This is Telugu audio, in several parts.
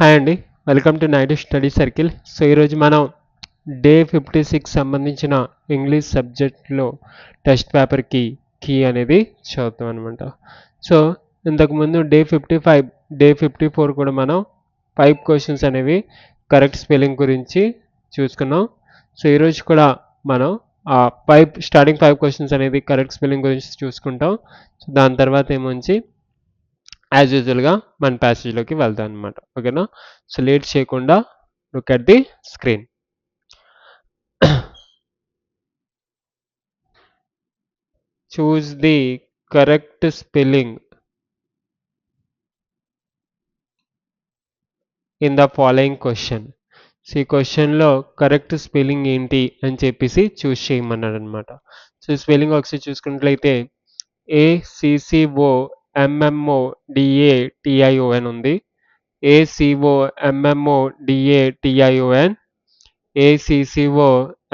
హాయ్ అండి. Welcome to night study circle. So ఈరోజు మనం డే ఫిఫ్టీ సిక్స్ సంబంధించిన ఇంగ్లీష్ సబ్జెక్ట్లో టెస్ట్ పేపర్కి కీ అనేది చదువుతాం అనమాట సో ఇంతకుముందు day fifty five day fifty four కూడా మనం ఫైవ్ క్వశ్చన్స్ అనేవి కరెక్ట్ స్పెల్లింగ్ గురించి చూసుకున్నాం. సో ఈరోజు కూడా మనం ఆ ఫైవ్ స్టార్టింగ్ ఫైవ్ క్వశ్చన్స్ అనేది కరెక్ట్ స్పెల్లింగ్ గురించి చూసుకుంటాం. సో దాని తర్వాత ఏమొచ్చి యాజ్ యూజువల్గా మన ప్యాసేజ్లోకి వెళ్తాం అనమాట ఓకేనా? సో లేట్ చేయకుండా look at the screen choose the correct spelling in the following question so ఈ క్వశ్చన్లో కరెక్ట్ స్పెల్లింగ్ ఏంటి అని చెప్పేసి చూస్ చేయమన్నాడు అనమాట సో స్పెల్లింగ్ ఒకసారి చూసుకున్నట్లయితే ఏసిసిఓ M M O D A T I O N ఉంది. A C O M M O D A T I O N A C C O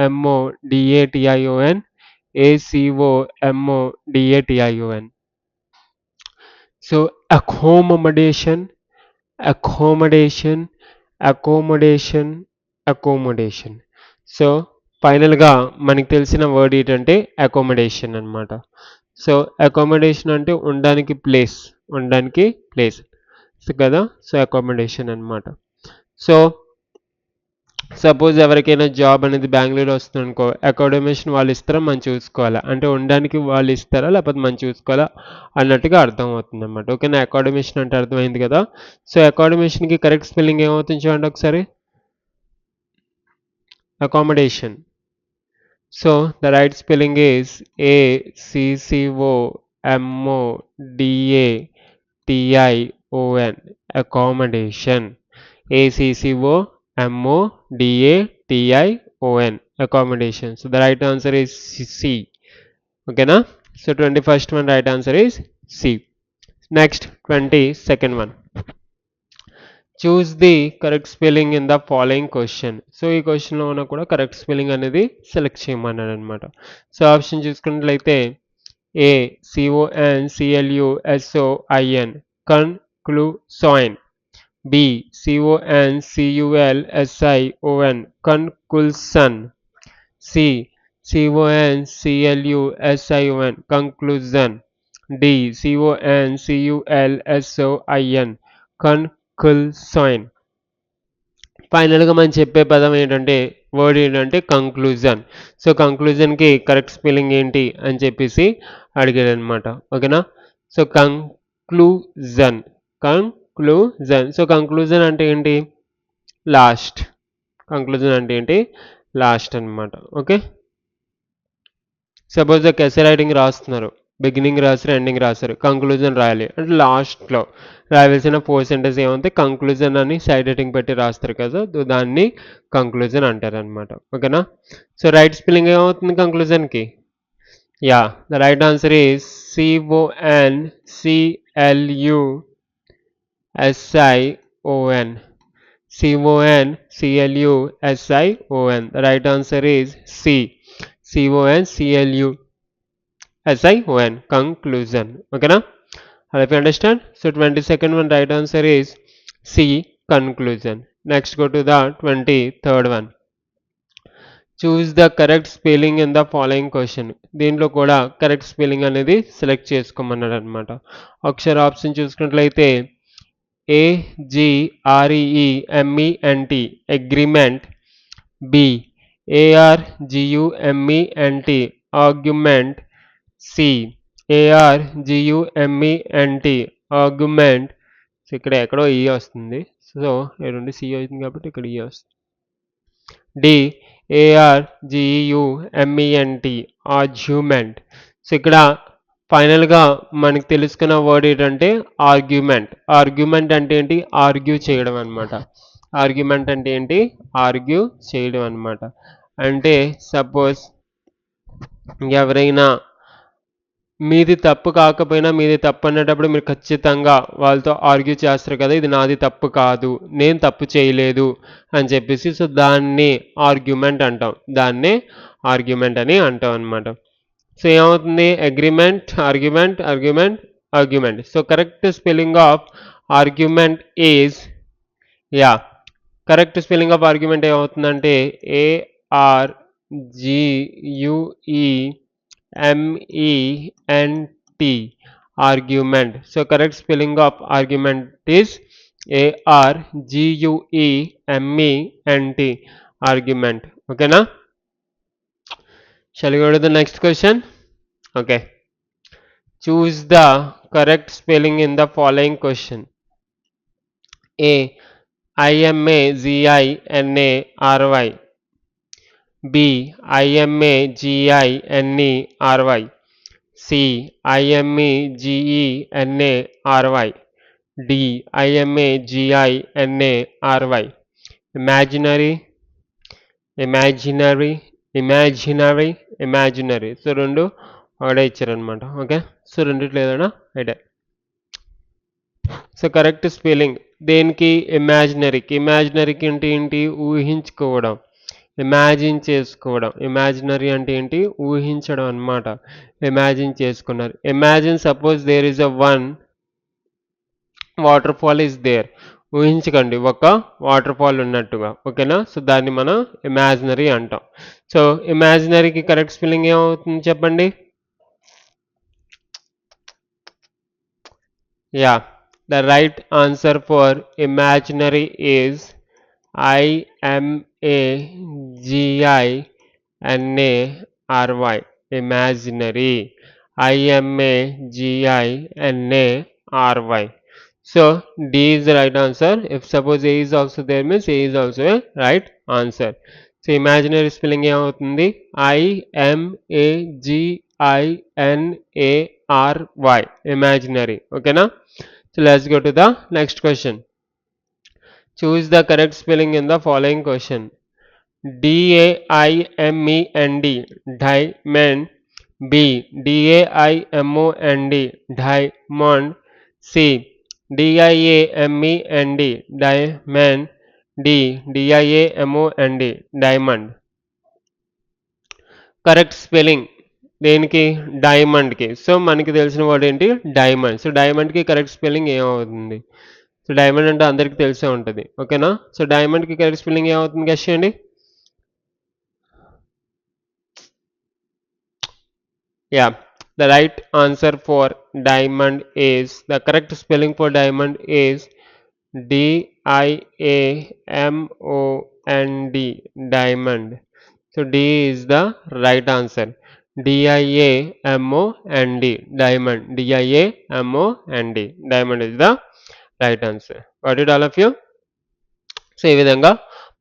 M O D A T I O N M O D A T I O N so accommodation accommodation accommodation accommodation so ఫైనల్గా మనకి తెలిసిన వర్డ్ ఏంటంటే అకోమడేషన్ అనమాట సో అకామిడేషన్ అంటే ఉండడానికి ప్లేస్ ఉండడానికి ప్లేస్ కదా? సో అకామిడేషన్ అనమాట సో సపోజ్ ఎవరికైనా జాబ్ అనేది బెంగళూరు వస్తుంది అనుకో అకామిడేషన్ వాళ్ళు ఇస్తారా? మనం చూసుకోవాలా. అంటే ఉండడానికి వాళ్ళు ఇస్తారా? లేకపోతే మనం చూసుకోవాలా? అన్నట్టుగా అర్థం అవుతుంది అనమాట ఓకేనా అకామిడేషన్ అంటే అర్థమైంది కదా? సో అకామిడేషన్కి కరెక్ట్ స్పెల్లింగ్ ఏమవుతుంది చూడండి ఒకసారి. Accommodation So the right spelling is A C C O M O D A T I O N accommodation. A C C O M O D A T I O N accommodation. So the right answer is C. Okay na? So 21st one right answer is C. Next 22nd one. Choose the correct spelling in the following question so ఈ క్వశ్చన్లో ఉన్న కూడా కరెక్ట్ స్పెల్లింగ్ అనేది సెలెక్ట్ చేయమన్నాడు అనమాట సో ఆప్షన్ చూసుకున్నట్లయితే ఏ సిఓఎన్ సిఎల్యుఎస్ఓఐఎన్ కన్ క్లూ సాయిన్ బి సిఓఎన్ సియుఎల్ ఎస్ఐఓఎన్ కన్ కుల్సన్ C CON సిఎల్యుఎస్ఐఓఎన్ conclusion D CON సియుఎల్ఎస్ఓఐఎన్ కన్ కుల్ సోయిన్ ఫైనల్గా మనం చెప్పే పదం ఏంటంటే వర్డ్ ఏంటంటే కంక్లూజన్ సో కంక్లూజన్కి కరెక్ట్ స్పెల్లింగ్ ఏంటి అని చెప్పేసి అడిగాడు అనమాట ఓకేనా so conclusion conclusion so conclusion అంటే ఏంటి? లాస్ట్ కంక్లూజన్ అంటే ఏంటి? లాస్ట్ అనమాట ఓకే సపోజ్ కెసే రైటింగ్ రాస్తున్నారు. బిగినింగ్ రాశారు ఎండింగ్ రాశారు కంక్లూజన్ రాయాలి. అంటే లాస్ట్లో రాయాల్సిన ఫోర్ సెంటెన్స్ ఏమంటే కంక్లూజన్ అని సైడ్ రైటింగ్ పెట్టి రాస్తారు కదా దాన్ని కంక్లూజన్ అంటారు అనమాట ఓకేనా సో రైట్ స్పెల్లింగ్ ఏమవుతుంది కంక్లూజన్కి yeah the right answer is C O N C L U S I O N C O N C L U S I O N the right answer is C C O N C L U S-I-O-N, conclusion. Okay, now? If you understand? So, 22nd one right answer is C, conclusion. Next, go to the 23rd one. Choose the correct spelling in the following question దీంట్లో కూడా కరెక్ట్ స్పెల్లింగ్ అనేది సెలెక్ట్ చేసుకోమన్నాడు అనమాట అక్షర ఆప్షన్ చూసుకున్నట్లయితే ఏజిఆర్ఈఎంఈఎన్టి agreement B ఏఆర్జియుఎంఈఎన్టి argument C ఏఆర్జియుఎంఈఎన్టి argument so ఇక్కడ ఎక్కడో ఈ వస్తుంది. సో రెండు సి అవుతుంది కాబట్టి ఇక్కడ ఈ వస్తుంది. D A R G U M E N T argument so ఇక్కడ ఫైనల్గా మనకి తెలుసుకున్న వర్డ్ ఏంటంటే ఆర్గ్యుమెంట్ ఆర్గ్యుమెంట్ అంటే ఏంటి? ఆర్గ్యూ చేయడం అనమాట ఆర్గ్యుమెంట్ అంటే ఏంటి? ఆర్గ్యూ చేయడం అనమాట అంటే సపోజ్ ఎవరైనా మీది తప్పు కాకపోయినా మీది తప్పు అనేటప్పుడు మీరు ఖచ్చితంగా వాళ్ళతో ఆర్గ్యూ చేస్తారు కదా ఇది నాది తప్పు కాదు నేను తప్పు చేయలేదు అని చెప్పేసి సో దాన్ని ఆర్గ్యుమెంట్ అంటాం. దాన్ని ఆర్గ్యుమెంట్ అని అంటాం అనమాట సో ఏమవుతుంది? Agreement argument argument argument. So correct spelling of argument is yeah correct spelling of argument ఏమవుతుందంటే A R G U E M E N T argument. So correct spelling of argument is A R G U E M E N T argument. Okay now. Shall we go to the next question? Okay. Choose the correct spelling in the following question. A I M A Z I N A R Y B I M A G I R Y C I M E G E R Y D I M A G I N A R Y imaginary imaginary imaginary imaginary so రెండు ఒకటే ఇచ్చారనమాట ఓకే సో రెండిట్లో ఏదైనా అయితే సో కరెక్ట్ స్పెల్లింగ్ దేనికి ఇమాజినరీకి ఇమాజినరీకి ఏంటి ఏంటి ఊహించుకోవడం ఇమాజిన్ చేసుకోవడం. ఇమాజినరీ అంటే ఏంటి? ఊహించడం అన్నమాట. ఇమాజిన్ చేసుకున్నారు. Imagine suppose there is a one waterfall is there ఊహించకండి. ఒక వాటర్ ఫాల్ ఉన్నట్టుగా. ఓకేనా? సో దాన్ని మనం ఇమాజినరీ అంటాం. సో ఇమాజినరీకి కరెక్ట్ స్పెల్లింగ్ ఏమవుతుంది చెప్పండి? Yeah the right answer for imaginary is A G I N A R Y. Imaginary. I M A G I N A R Y. So D is the right answer. If suppose A is also there means A is also a right answer. So imaginary spelling I M A G I N A R Y. Imaginary. Okay now so let's go to the next question. Choose the correct spelling in the following question. D A I M E N D diamond B D A I M O N D diamond C D-I-A-M-E-N-D diamond D D-I-A-M-O-N-D diamond correct spelling దేనికి డైమండ్కి సో మనకి తెలిసిన వర్డ్ ఏంటి డైమండ్ సో డైమండ్కి కరెక్ట్ స్పెల్లింగ్ ఏమవుతుంది సో డైమండ్ అంటే అందరికీ తెలిసే ఉంటుంది ఓకేనా సో డైమండ్కి కరెక్ట్ స్పెల్లింగ్ ఏమవుతుంది గెస్ట్ చేయండి yeah the right answer for diamond is the correct spelling for diamond is d i a m o n d diamond so d is the right answer d i a m o n d diamond d i a m o n d diamond is the right answer what it all of you so ఈ విధంగా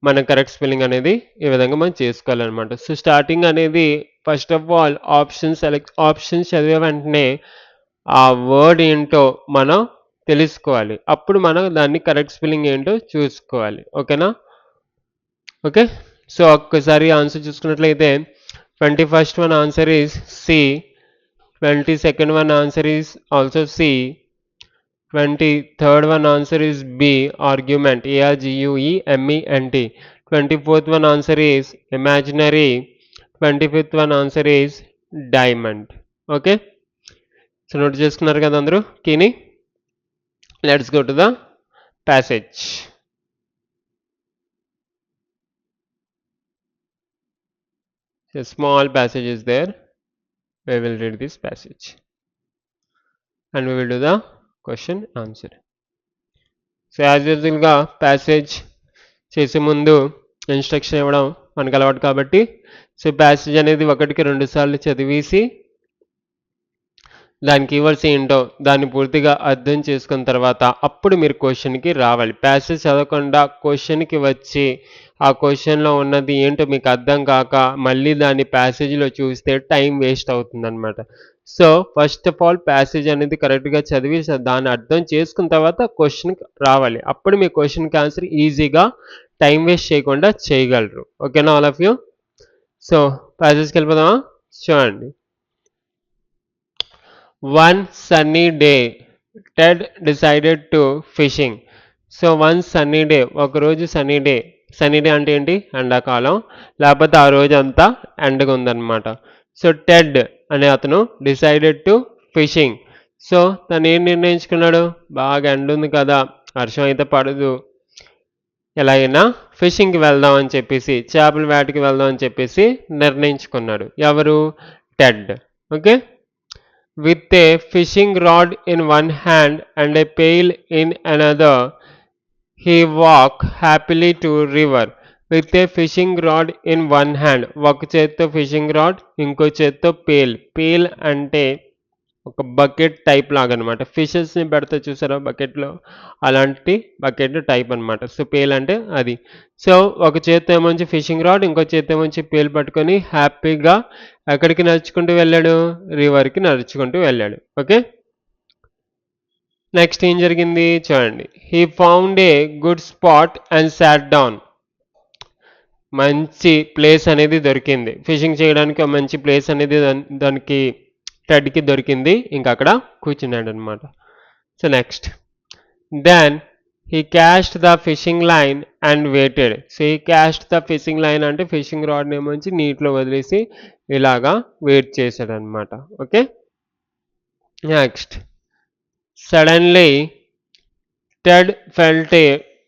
మన కరెక్ట్ స్పెల్లింగ్ అనేది ఈ విధంగా మనం చేసుకోవాలన్నమాట. సో స్టార్టింగ్ అనేది first of all option select options చదివే వెంటనే ఆ వర్డ్ ఏంటో మనం తెలుసుకోవాలి. అప్పుడు మనం దాన్ని కరెక్ట్ స్పెల్లింగ్ ఏంటో చూసుకోవాలి. ఓకేనా ఓకే సో ఒక్కసారి ఆన్సర్ చూసుకున్నట్లయితే twenty first one answer is C twenty second one answer is also C 20 third one answer is B argument. A R G U E M E N T. 24th one answer is imaginary. 25th one answer is diamond. Okay? So note చేసుకున్నారు కదా అందరూ? కీని let's go to the passage. A small passage is there. We will read this passage. And we will do the question answer so as యూజువల్గా ప్యాసేజ్ చేసే ముందు ఇన్స్ట్రక్షన్ ఇవ్వడం మనకు అలవాటు కాబట్టి సో ప్యాసేజ్ అనేది ఒకటికి రెండు సార్లు చదివేసి దాని కీవర్డ్స్ ఏంటో దాన్ని పూర్తిగా అర్థం చేసుకున్న తర్వాత అప్పుడు మీరు క్వశ్చన్కి రావాలి. ప్యాసేజ్ చదవకుండా క్వశ్చన్కి వచ్చి ఆ క్వశ్చన్లో ఉన్నది ఏంటో మీకు అర్థం కాక మళ్ళీ దాన్ని ప్యాసేజ్లో చూస్తే టైం వేస్ట్ అవుతుంది అనమాట so first of all passage అనేది కరెక్ట్గా చదివి దాన్ని అర్థం చేసుకున్న తర్వాత క్వశ్చన్కి రావాలి. అప్పుడు మీ క్వశ్చన్కి ఆన్సర్ ఈజీగా టైం వేస్ట్ చేయకుండా చేయగలరు. ఓకేనా ఆల్ ఆఫ్ యూ సో ప్యాసేజ్కి వెళ్ళిపోదామా? చూడండి one sunny day Ted decided to fishing so one sunny day ఒకరోజు సన్నీ డే సన్నీ డే అంటే ఏంటి? ఎండాకాలం. లేకపోతే ఆ రోజు అంతా ఎండగా ఉందన్నమాట. సో టెడ్ అనే అతను డిసైడెడ్ టు ఫిషింగ్ సో తను ఏం నిర్ణయించుకున్నాడు? బాగా ఎండ ఉంది కదా వర్షం అయితే పడదు. ఎలాగైనా ఫిషింగ్కి వెళ్దాం అని చెప్పేసి చేపల వేటకి వెళ్దాం అని చెప్పేసి నిర్ణయించుకున్నాడు. ఎవరు? Ted okay with a fishing rod in one hand and a pail in another he walk happily to river with a fishing rod in one hand ఒక చేత్తో ఫిషింగ్ రాడ్ ఇంకో చేత్తో పేల్ పేల్ అంటే ఒక బకెట్ టైప్ లాగా అనమాట ఫిషెస్ని పెడితే చూసారా బకెట్లో అలాంటి బకెట్ టైప్ అనమాట సో పేల్ అంటే అది. సో ఒక చేత్తో ఏమొంచి ఫిషింగ్ రాడ్ ఇంకో చేత్తో ఏమొంచి పేల్ పట్టుకొని హ్యాపీగా ఎక్కడికి నడుచుకుంటూ వెళ్ళాడు? రివర్కి నడుచుకుంటూ వెళ్ళాడు. ఓకే నెక్స్ట్ ఏం జరిగింది? చూడండి. He found a good spot and sat down మంచి ప్లేస్ అనేది దొరికింది. ఫిషింగ్ చేయడానికి ఒక మంచి ప్లేస్ అనేది దానికి టెడ్కి దొరికింది. ఇంకా అక్కడ కూర్చున్నాడు అనమాట so next. Then he cast the fishing line and waited so he cast the fishing line అంటే ఫిషింగ్ రాడ్ని ఏమొచ్చి నీటిలో వదిలేసి ఇలాగా వెయిట్ చేశాడు అనమాట okay? Next. Suddenly Ted felt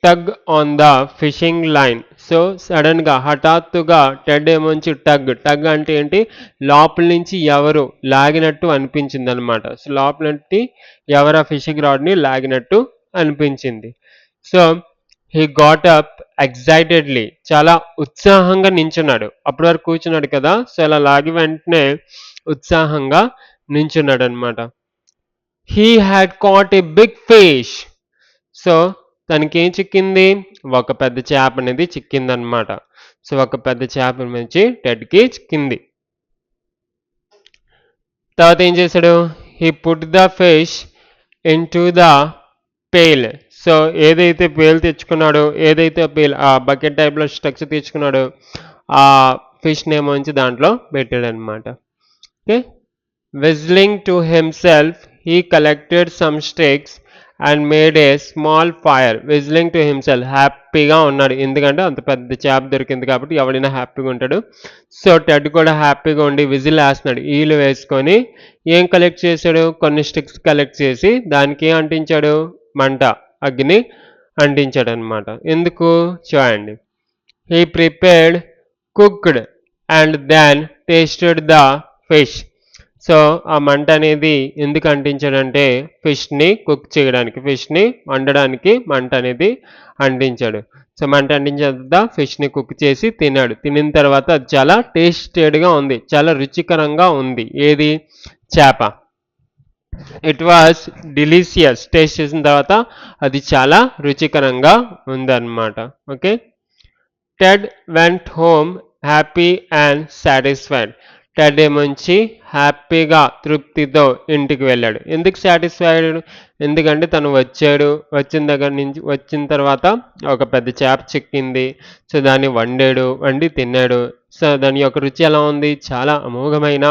tug on the fishing line so సడన్గా హఠాత్తుగా టెడ్ ఏమొంచి టగ్. టగ్ అంటే ఏంటి? లోపల నుంచి ఎవరు లాగినట్టు అనిపించింది అనమాట సో లోపల నుండి ఎవరు ఆ ఫిషింగ్ రాడ్ని లాగినట్టు అనిపించింది. So he got up excitedly చాలా ఉత్సాహంగా నించున్నాడు. అప్పటి వరకు కూర్చున్నాడు కదా? సో అలా లాగి వెంటనే ఉత్సాహంగా నించున్నాడు అనమాట he had caught a big fish. So తనకి ఏం చిక్కింది? ఒక పెద్ద చేప అనేది చిక్కిందనమాట సో ఒక పెద్ద చేప నుంచి టెడ్కి చిక్కింది. తర్వాత ఏం చేశాడు? He put the fish into the pail so ఏదైతే పేల్ తెచ్చుకున్నాడో ఏదైతే పేల్ ఆ బకెట్ టైప్లో స్ట్రక్చర్ తెచ్చుకున్నాడో ఆ ఫిష్ నేమ్ నుంచి దాంట్లో పెట్టాడు అనమాట okay whistling to himself he collected some sticks and made a small fire whistling to himself హ్యాపీగా ఉన్నాడు. ఎందుకంటే అంత పెద్ద చేప దొరికింది కాబట్టి ఎవడైనా హ్యాపీగా ఉంటాడు. సో టెడ్ కూడా హ్యాపీగా ఉండి విజిల్ వేస్తున్నాడు. ఈలు వేసుకొని ఏం కలెక్ట్ చేశాడు? కొన్ని స్టిక్స్ కలెక్ట్ చేసి దానికి అంటించాడు? మంట అగ్ని అంటించాడు అనమాట ఎందుకు? చూడండి. He prepared cooked and then tasted the fish so ఆ మంట అనేది ఎందుకు అంటించాడంటే ఫిష్ని కుక్ చేయడానికి ఫిష్ని వండడానికి మంట అనేది అంటించాడు. సో మంట అంటించిన తర్వాత ఫిష్ని కుక్ చేసి తిన్నాడు. తినిన తర్వాత అది చాలా టేస్టెడ్గా ఉంది చాలా రుచికరంగా ఉంది. ఏది? చేప. ఇట్ వాస్ డిలీషియస్ టేస్ట్ చేసిన తర్వాత అది చాలా రుచికరంగా ఉందన్నమాట. Okay? Ted went home happy and satisfied day నుంచి హ్యాపీగా తృప్తితో ఇంటికి వెళ్ళాడు. ఎందుకు సాటిస్ఫైడ్ ఎందుకంటే తను వచ్చాడు. వచ్చిన దగ్గర నుంచి వచ్చిన తర్వాత ఒక పెద్ద చేప చిక్కింది. సో దాన్ని వండాడు వండి తిన్నాడు. సో దాని యొక్క రుచి ఎలా ఉంది? చాలా అమోఘమైన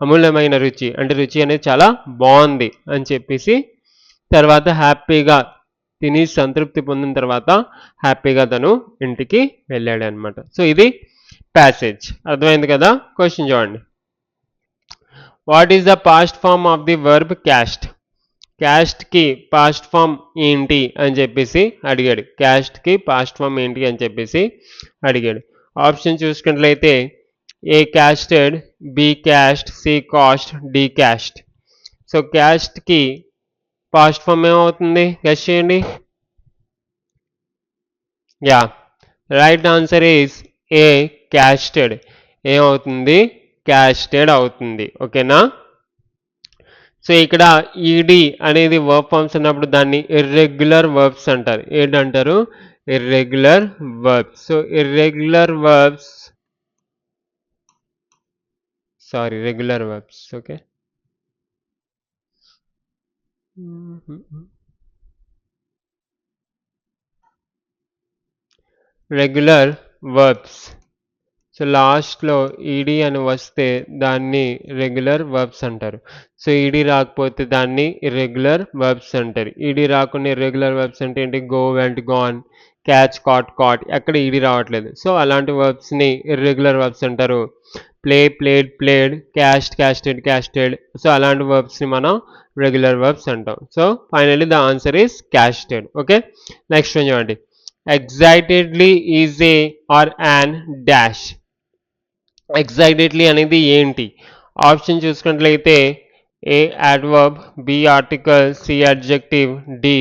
అమూల్యమైన రుచి. అంటే రుచి అనేది చాలా బాగుంది అని చెప్పేసి తర్వాత హ్యాపీగా తిని సంతృప్తి పొందిన తర్వాత హ్యాపీగా తను ఇంటికి వెళ్ళాడు అనమాట సో ఇది ప్యాసేజ్ అర్థమైంది కదా? క్వశ్చన్ చూడండి. What is the past form of the verb cast క్యాస్ట్కి past form ఏంటి అని చెప్పేసి అడిగాడు. క్యాస్ట్కి పాస్ట్ ఫామ్ ఏంటి అని చెప్పేసి అడిగాడు. ఆప్షన్ చూసుకున్నట్లయితే A casted B cast C cost D cast so క్యాస్ట్కి past form ఏమవుతుంది? గెస్ చేయండి. Yeah right answer is A casted. ఏమవుతుంది? క్యాస్టెడ్ అవుతుంది. ఓకేనా? సో ఇక్కడ ఈడి అనేది వర్బ్ ఫామ్స్ ఉన్నప్పుడు దాన్ని ఇర్రెగ్యులర్ వర్బ్స్ అంటారు. ఏంటంటారు irregular verbs so irregular verbs sorry regular verbs okay? Regular verbs so లాస్ట్లో ఈడీ అని వస్తే దాన్ని రెగ్యులర్ వర్బ్స్ అంటారు. సో ఈడీ రాకపోతే దాన్ని ఇర్రెగ్యులర్ వర్బ్స్ అంటారు. ఈడీ రాకుండా ఇర్రెగ్యులర్ వర్బ్స్ అంటే ఏంటి? Go went gone catch caught caught ఎక్కడ ఈడీ రావట్లేదు. సో అలాంటి వర్బ్స్ని ఇర్రెగ్యులర్ వర్బ్స్ అంటారు. Play played played cast casted casted so అలాంటి వర్బ్స్ని మనం రెగ్యులర్ వర్బ్స్ అంటాం. So finally the answer is casted okay? Next చూడండి. Excitedly is a or an dash excitedly అనేది ఏంటి? ఆప్షన్ చూసుకున్నట్లయితే A adverb B article C adjective D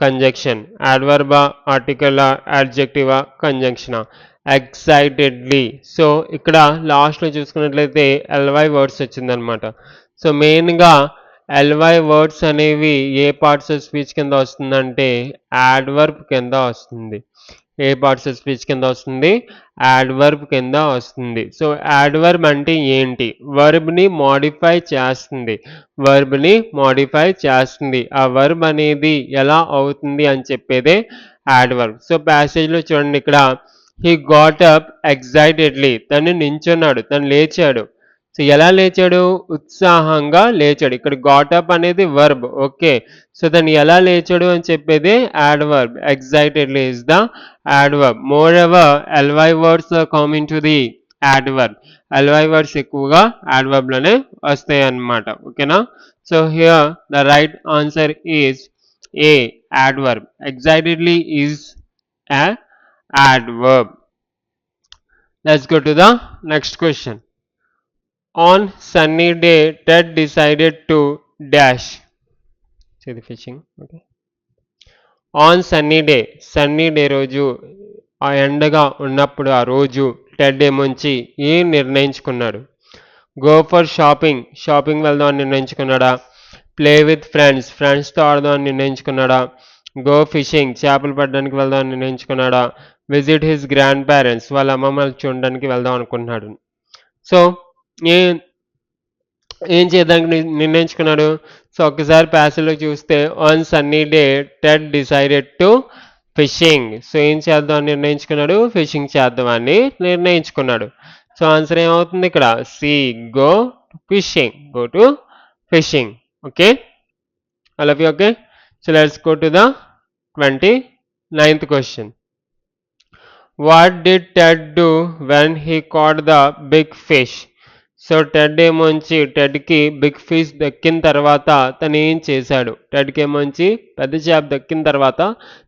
conjunction యాడ్వర్బా ఆర్టికల్ అడ్జెక్టివా కంజంక్షనా ఎక్సైటెడ్లీ సో ఇక్కడ లాస్ట్లో చూసుకున్నట్లయితే ఎల్వై వర్డ్స్ వచ్చిందనమాట సో మెయిన్గా ఎల్వై వర్డ్స్ అనేవి ఏ పార్ట్స్ ఆఫ్ స్పీచ్ కింద వస్తుందంటే యాడ్వర్బ్ కింద వస్తుంది. ఏ పార్ట్స్ ఆఫ్ స్పీచ్ కింద వస్తుంది? యాడ్వర్బ్ కింద వస్తుంది. సో యాడ్వర్బ్ అంటే ఏంటి? వర్బ్ని మోడిఫై చేస్తుంది. వర్బ్ని మోడిఫై చేస్తుంది. ఆ వర్బ్ అనేది ఎలా అవుతుంది అని చెప్పేదే యాడ్వర్బ్ సో ప్యాసేజ్లో చూడండి ఇక్కడ. హీ గాట్ అప్ ఎగ్జైటెడ్లీ తను నించున్నాడు. తను లేచాడు. సో ఎలా లేచాడు? ఉత్సాహంగా లేచాడు. ఇక్కడ గాటప్ అనేది వర్బ్ ఓకే సో దాన్ని ఎలా లేచాడు అని చెప్పేది? Adverb excitedly is the adverb moreover L Y words coming to the adverb L Y words ఎక్కువగా యాడ్లోనే వస్తాయి అన్నమాట ఓకేనా so here the right answer is A adverb excitedly is adverb let's go to the next question on sunny day ted decided to dash. See the fishing? Okay. On sunny day sunny day రోజు ఆ ఎండగా ఉన్నప్పుడు ఆ రోజు టెడ్ ఏమొంచి ఏం నిర్ణయించుకున్నాడు? గో ఫర్ షాపింగ్ షాపింగ్ వెళ్దాం అని నిర్ణయించుకున్నాడా? ప్లే విత్ ఫ్రెండ్స్ ఫ్రెండ్స్తో ఆడదాం అని నిర్ణయించుకున్నాడా? గో ఫిషింగ్ చేపలు పట్టడానికి వెళ్దాం అని నిర్ణయించుకున్నాడా? విజిట్ హిస్ గ్రాండ్ పేరెంట్స్ వాళ్ళ అమ్మమ్మలు చూడడానికి వెళ్దాం అనుకుంటున్నాడు. సో ఏ ఏం చేయడానికి ని- నిర్ణయించుకున్నాడు. సో ఒకసారి ప్యాసేజ్లో చూస్తే on sunny day Ted decided to fishing so ఏం చేద్దాం అని నిర్ణయించుకున్నాడు? ఫిషింగ్ చేద్దామని నిర్ణయించుకున్నాడు. సో ఆన్సర్ ఏమవుతుంది ఇక్కడ? C go fishing go to fishing okay all of you okay? So let's go to the 29th question. What Ted do when he he the big fish so Ted ఏమోంచి టెడ్కి బిగ్ ఫిష్ దక్కిన తర్వాత తను ఏం చేశాడు? టెడ్కి ఏమోంచి పెద్ద చేప దక్కిన తర్వాత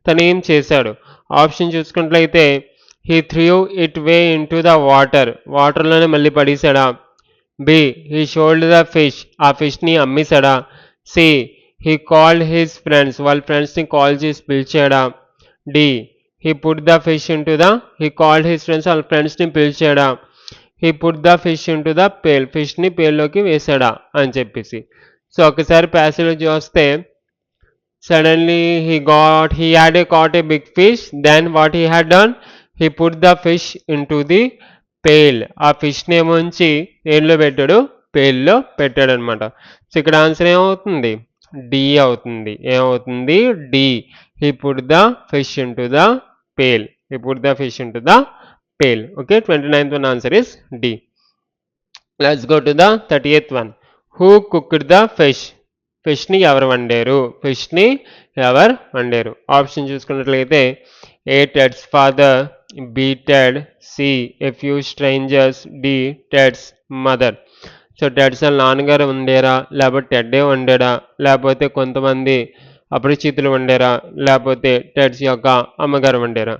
తను ఏం చేశాడు? ఆప్షన్ చూసుకున్నట్లయితే he threw it away into the water. వాటర్లోనే మళ్ళీ పడేశాడా? B he sold the fish. ఆ ఫిష్ని అమ్మేశాడా? C he called his friends. వాళ్ళ ఫ్రెండ్స్ని కాల్ చేసి పిలిచాడా? D he put the fish into the he called his friends. వాళ్ళ ఫ్రెండ్స్ని పిలిచాడా? He put the fish into the pail ఫిష్ని పేల్లోకి వేసాడా అని చెప్పేసి. సో ఒకసారి ప్యాసేజ్ చూస్తే suddenly he got he had a caught a big fish then what he had done he put the fish into the pail ఆ ఫిష్ని ఏమొంచి దేనిలో పెట్టాడు? పేల్లో పెట్టాడు అనమాట సో ఇక్కడ ఆన్సర్ ఏమవుతుంది? డి అవుతుంది. ఏమవుతుంది? D he put the fish in to the pail he put the fish in to the pail okay twenty one answer is d. D go to to the thirty who one who fish? The fish ఫిష్ని ఎవరు వండారు? ఫిష్ని ఎవరు వండారు? ఆప్షన్ చూసుకున్నట్లయితే A Ted's father B Ted C a few strangers D Ted's mother so Ted's వాళ్ళ నాన్నగారు వండారా? లేకపోతే టెడ్డే వండారా లేకపోతే కొంతమంది అపరిచితులు వండారా? లేకపోతే టెడ్స్ యొక్క అమ్మగారు వండారా?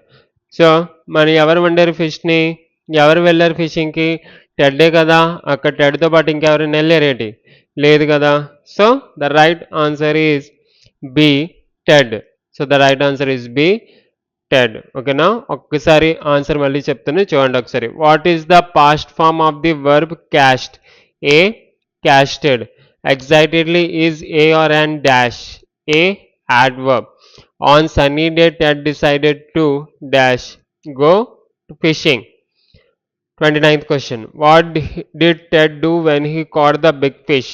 సో మరి ఎవరు వండారు ఫిష్ని? ఎవరు వెళ్ళారు ఫిషింగ్కి? టెడ్డే కదా అక్కడ టెడ్తో పాటు ఇంకెవరైనా వెళ్ళారేటి లేదు కదా. So the right answer is B Ted. So the right answer is B Ted. ఓకేనా? ఒక్కసారి ఆన్సర్ మళ్ళీ చెప్తాను చూడండి ఒకసారి. What is the past form of the verb cast? A casted. Excitedly is A R and dash. A adverb on sunny day ted decided to dash go fishing 29th question what did ted do when he caught the big fish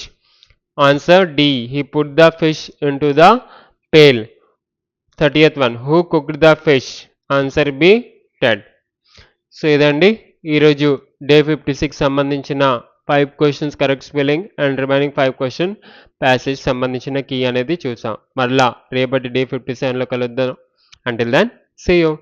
answer d he put the fish into the pail 30th one who cooked the fish answer b ted so ఇదండి ఈరోజు డే ఫిఫ్టీ సిక్స్ సంబంధించిన five questions correct spelling and remaining five question passage సంబంధించిన కీ అనేది చూసాం. మరలా రేపటి డే ఫిఫ్టీ సెవెన్లో కలుద్దాం. Until then see you